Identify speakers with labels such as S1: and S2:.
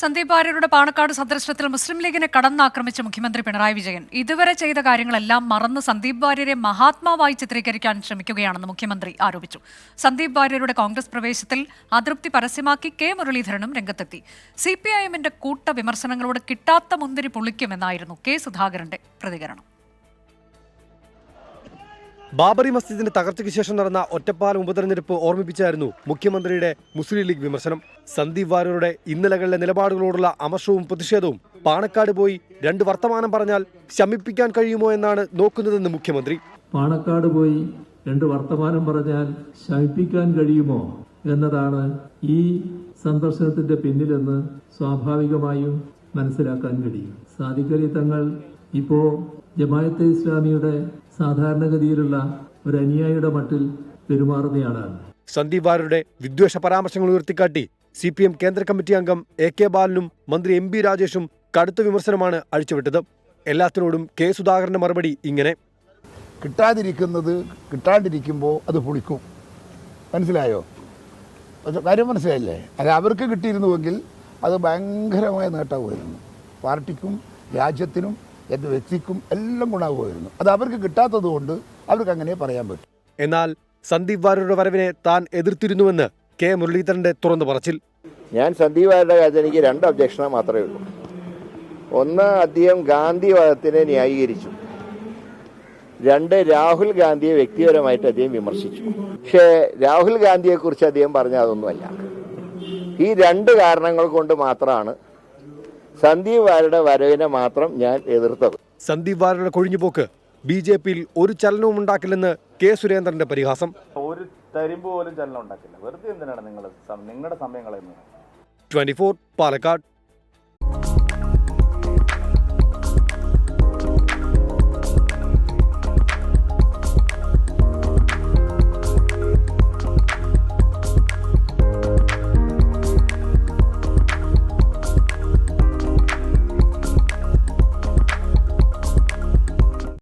S1: സന്ദീപ് ആര്യരുടെ പാണക്കാട് സന്ദർശനത്തിൽ മുസ്ലിം ലീഗിനെ കടന്നാക്രമിച്ച മുഖ്യമന്ത്രി പിണറായി വിജയൻ. ഇതുവരെ ചെയ്ത കാര്യങ്ങളെല്ലാം മറന്ന് സന്ദീപ് വാര്യരെ മഹാത്മാവായി ചിത്രീകരിക്കാൻ ശ്രമിക്കുകയാണെന്ന് മുഖ്യമന്ത്രി ആരോപിച്ചു. സന്ദീപ് വാര്യരുടെ കോൺഗ്രസ് പ്രവേശത്തിൽ അതൃപ്തി പരസ്യമാക്കി കെ മുരളീധരനും രംഗത്തെത്തി. സി പി ഐ എമ്മിന്റെ കൂട്ട വിമർശനങ്ങളോട് കിട്ടാത്ത മുന്തിരി പൊളിക്കുമെന്നായിരുന്നു കെ സുധാകരന്റെ പ്രതികരണം.
S2: ബാബറി മസ്ജിദിന്റെ തകർച്ചയ്ക്ക് ശേഷം നടന്ന ഒറ്റപ്പാലം ഉപതെരഞ്ഞെടുപ്പ് ഓർമ്മിപ്പിച്ചായിരുന്നു മുഖ്യമന്ത്രിയുടെ മുസ്ലിം ലീഗ് വിമർശനം. സന്ദീപ് വാര്യരുടെ ഇന്നലകളിലെ നിലപാടുകളോടുള്ള അമർഷവും പ്രതിഷേധവും പാണക്കാട് പോയി രണ്ട് വർത്തമാനം പറഞ്ഞാൽ ശമിപ്പിക്കാൻ കഴിയുമോ എന്നാണ് നോക്കുന്നതെന്ന് മുഖ്യമന്ത്രി.
S3: പാണക്കാട് പോയി രണ്ട് വർത്തമാനം പറഞ്ഞാൽ ശമിപ്പിക്കാൻ കഴിയുമോ എന്നതാണ് ഈ സന്ദർശനത്തിന്റെ പിന്നിലെന്ന് സ്വാഭാവികമായും മനസ്സിലാക്കാൻ കഴിയും. സാദിഖലി തങ്ങൾ ഇപ്പോ ജമായത്തെ ഇസ്ലാമിയുടെ സാധാരണഗതിയിലുള്ള ഒരു അനുയായിയുടെ മട്ടിൽ പെരുമാറുന്നയാളാണ്.
S2: സന്ദീപ് വാര്യരുടെ വിദ്വേഷ പരാമർശങ്ങൾ ഉയർത്തിക്കാട്ടി സി പി എം കേന്ദ്ര കമ്മിറ്റി അംഗം എ കെ ബാലനും മന്ത്രി എം ബി രാജേഷും കടുത്ത വിമർശനമാണ് അഴിച്ചുവിട്ടത്. എല്ലാത്തിനോടും കെ സുധാകരന്റെ മറുപടി ഇങ്ങനെ.
S4: കിട്ടാതിരിക്കുന്നത് കിട്ടാണ്ടിരിക്കുമ്പോൾ അത് പൊളിക്കും. മനസ്സിലായോ? കാര്യം മനസ്സിലായില്ലേ? അത് അവർക്ക് കിട്ടിയിരുന്നുവെങ്കിൽ അത് ഭയങ്കരമായ നേട്ടമായിരുന്നു. പാർട്ടിക്കും രാജ്യത്തിനും എന്റെ വ്യക്തിക്കും എല്ലാം ഗുണമാകുമായിരുന്നു അത് അവർക്ക് കിട്ടാത്തത് കൊണ്ട് അവർക്ക് അങ്ങനെ പറയാൻ പറ്റും.
S2: എന്നാൽ സന്ദീപ് വാര്യരുടെ വരവിനെ താൻ എതിർത്തിരുന്നുവെന്ന് കെ മുരളീധരന്റെ തുറന്നു പറച്ചിൽ.
S5: ഞാൻ സന്ദീപ് വാര്യരുടെ കാര്യത്തിൽ എനിക്ക് രണ്ട് ഒബ്ജക്ഷൻ മാത്രമേ ഉള്ളൂ. ഒന്ന് അദ്ദേഹം ഗാന്ധിവാദത്തിനെ ന്യായീകരിച്ചു. രണ്ട് രാഹുൽ ഗാന്ധിയെ വ്യക്തിപരമായിട്ട് അദ്ദേഹം വിമർശിച്ചു. പക്ഷേ രാഹുൽ ഗാന്ധിയെക്കുറിച്ച് അദ്ദേഹം പറഞ്ഞ അതൊന്നുമല്ല. ഈ രണ്ട് കാരണങ്ങൾ കൊണ്ട് മാത്രമാണ് സന്ദീപ് വാരുടെ വരവിനെ മാത്രം ഞാൻ എതിർത്തത്.
S2: സന്ദീപ് വാരുടെ കൊഴിഞ്ഞുപോക്ക് ബി ജെ പിയിൽ ഒരു ചലനവും ഉണ്ടാക്കില്ലെന്ന് കെ സുരേന്ദ്രന്റെ പരിഹാസം.
S6: ഒരു തരിമ്പ് പോലും ചലനം ഉണ്ടാക്കില്ല. വെറുതെ എന്തിനാണ് നിങ്ങൾ നിങ്ങളുടെ സമയങ്ങളെ കളയുന്നത്?
S2: ട്വന്റി പാലക്കാട്.